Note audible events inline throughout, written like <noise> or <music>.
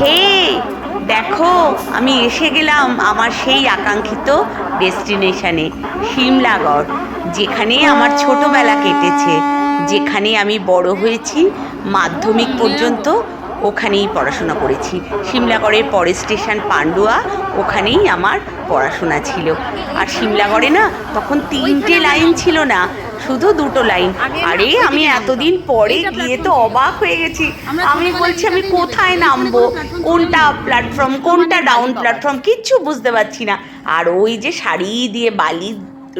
হে, দেখো, আমি এসে গেলাম আমার সেই আকাঙ্ক্ষিত ডেস্টিনেশনে সিমলাগড় যেখানে আমার ছোটবেলা কেটেছে, যেখানে আমি বড় হয়েছি, মাধ্যমিক পর্যন্ত ওখানেই পড়াশোনা করেছি। সিমলাগড়ের পরের স্টেশন পান্ডুয়া, ওখানেই আমার পড়াশোনা ছিল। আর সিমলাগড়ে না তখন তিনটে লাইন ছিল না শুধু দুটো লাইন। আরে আমি এতদিন পরে গিয়ে তো অবাক হয়ে গেছি। আমি বলছি আমি কোথায় নামবো? কোনটা প্ল্যাটফর্ম কোনটা ডাউন প্ল্যাটফর্ম কিচ্ছু বুঝতে পারছি না। আর ওই যে শাড়ি দিয়ে বালি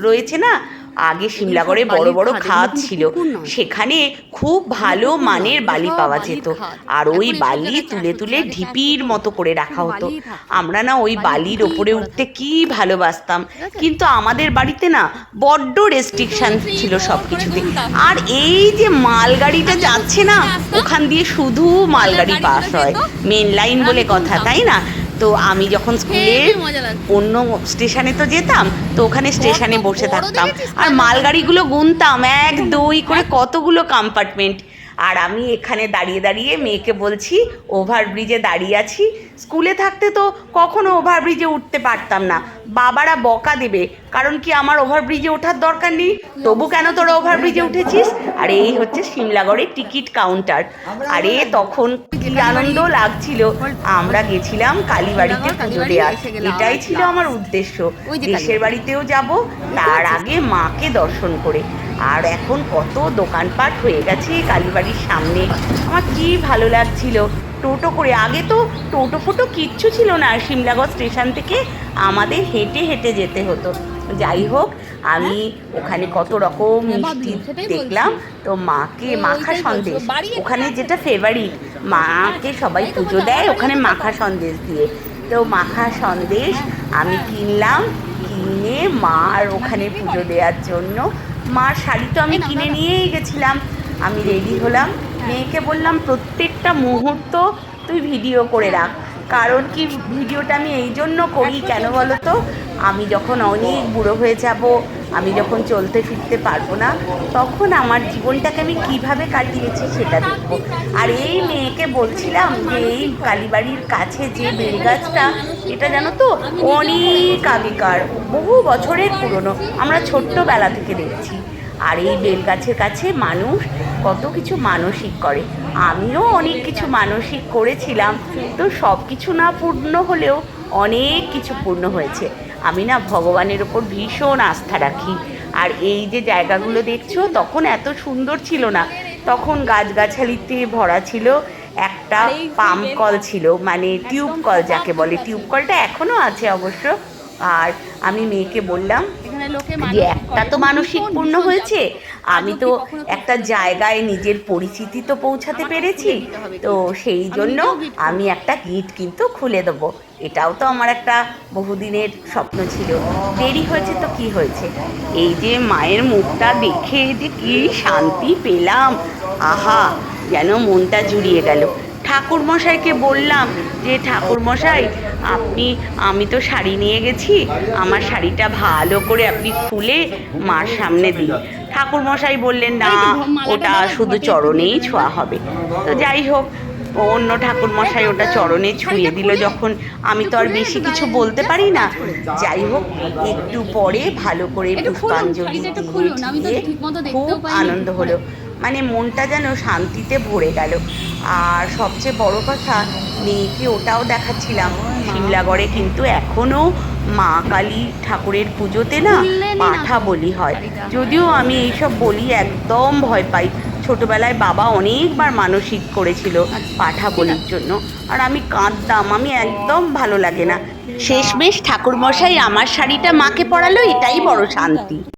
রয়েছে না আগে সিমলাগড়ে বড় বড় খাত ছিল। সেখানে খুব ভালো মানের বালি পাওয়া যেত। আর ওই বালি তুলে তুলে ঢিপির মতো করে রাখা হতো। আমরা না ওই বালির ওপরে উঠতে কি ভালোবাসতাম। কিন্তু আমাদের বাড়িতে না বড্ড রেস্ট্রিকশন ছিল সব কিছুতে। আর এই যে মালগাড়িটা যাচ্ছে না ওখান দিয়ে শুধু মালগাড়ি পাস হয়। মেন লাইন বলে কথা তাই না? তো আমি যখন স্কুলে অন্য স্টেশনে তো যেতাম তো ওখানে স্টেশনে বসে থাকতাম। আর মালগাড়িগুলো গুনতাম এক দুই করে <laughs> কতগুলো কম্পার্টমেন্ট আর আমি এখানে দাঁড়িয়ে দাঁড়িয়ে মেয়েকে বলছি ওভারব্রিজে দাঁড়িয়ে আছি। স্কুলে থাকতে তো কখনো ওভারব্রিজে উঠতে পারতাম না। বাবারা বকা দেবে। কারণ কি আমার ওভারব্রিজে ওঠার দরকার নেই? তবু কেন তোরা ওভারব্রিজে উঠেছিস? আর এই হচ্ছে সিমলাগড়ের টিকিট কাউন্টার আরে তখন কি আনন্দ লাগছিল? আমরা গেছিলাম কালীবাড়িতে পুজো দেওয়ার। এটাই ছিল আমার উদ্দেশ্য। দেশের বাড়িতেও যাব তার আগে মাকে দর্শন করে। আর এখন কত দোকানপাট হয়ে গেছে কালীবাড়ির সামনে। আমার কি ভালো লাগছিল। টোটো করে আগে তো টোটো ফোটো কিচ্ছু ছিল না সিমলাগড় স্টেশন থেকে আমাদের হেঁটে হেঁটে যেতে হতো। যাই হোক আমি ওখানে কত রকম হ্যাঁ, মিষ্টি। দেখলাম। তো মাকে মাখা সন্দেশ। ওখানে যেটা ফেভারিট মাকে সবাই পুজো দেয় ওখানে মাখা সন্দেশ দিয়ে। তো মাখা সন্দেশ আমি কিনলাম কিনে মার ওখানে পুজো দেওয়ার জন্য। মার শাড়ি তো আমি কিনে নিয়েই গেছিলাম। আমি রেডি হলাম। মেয়েকে বললাম প্রত্যেকটা মুহূর্ত তুই ভিডিও করে রাখ। কারণ কি ভিডিওটা আমি এই জন্য করি, কেন বলো তো আমি যখন অনেক বুড়ো হয়ে যাব, আমি যখন চলতে ফিরতে পারব না, তখন আমার জীবনটাকে আমি কীভাবে কাটিয়েছি সেটা দেখব। আর এই মেয়েকে বলছিলাম যে, এই কালীবাড়ির কাছে যে বেলগাছটা, এটা জানো তো, অনেক আগেকার, বহু বছরের পুরনো, আমরা ছোট্টবেলা থেকে দেখছি। আর এই বেলগাছের কাছে মানুষ কত কিছু মানসিক করে। আমিও অনেক কিছু মানসিক করেছিলাম তো সব কিছু না পূর্ণ হলেও অনেক কিছু পূর্ণ হয়েছে। আমি না ভগবানের ওপর ভীষণ আস্থা রাখি। আর এই যে জায়গাগুলো দেখছ তখন এত সুন্দর ছিল না। তখন গাছগাছালিতে ভরা ছিল একটা পাম্প কল ছিল মানে টিউব কল যাকে বলে। টিউব কলটা এখনও আছে অবশ্য। আর আমি মেয়েকে বললাম যে একটা তো মানসিক পূর্ণ হয়েছে। আমি তো একটা জায়গায় নিজের পরিচিতি তো পৌঁছাতে পেরেছি। তো সেই জন্য আমি একটা গিট কিন্তু খুলে দেবো। এটাও তো আমার একটা বহুদিনের স্বপ্ন ছিল। দেরি হয়েছে তো কি হয়েছে? এই যে মায়ের মুখটা দেখে যে কি শান্তি পেলাম। আহা যেন মনটা জুড়িয়ে গেল। ঠাকুর মশাইকে বললাম যে ঠাকুর মশাই আপনি আমি তো শাড়ি নিয়ে গেছি আমার শাড়িটা ভালো করে আপনি খুলে মার সামনে দিন। ঠাকুর মশাই বললেন না ওটা শুধু চরণেই ছোঁয়া হবে। তো যাই হোক অন্য ঠাকুর মশাই ওটা চরণে ছুঁয়ে দিল যখন। আমি তো আর বেশি কিছু বলতে পারি না। যাই হোক একটু পরে ভালো করে পুষ্পাঞ্জলি খুব আনন্দ হলো। মানে মনটা যেন শান্তিতে ভরে গেল। আর সবচেয়ে বড় কথা মেয়েকে ওটাও দেখাচ্ছিলাম। সিমলাগড়ে কিন্তু এখনও মা কালী ঠাকুরের পুজোতে না। পাঠা বলি হয়। যদিও আমি এইসব বলি একদম ভয় পাই। ছোটবেলায় বাবা অনেকবার মানসিক করেছিল পাঠা বলির জন্য। আর আমি কাঁদতাম আমি একদম ভালো লাগে না। শেষমেশ ঠাকুরমশাই আমার শাড়িটা মাকে পরালো এটাই বড় শান্তি।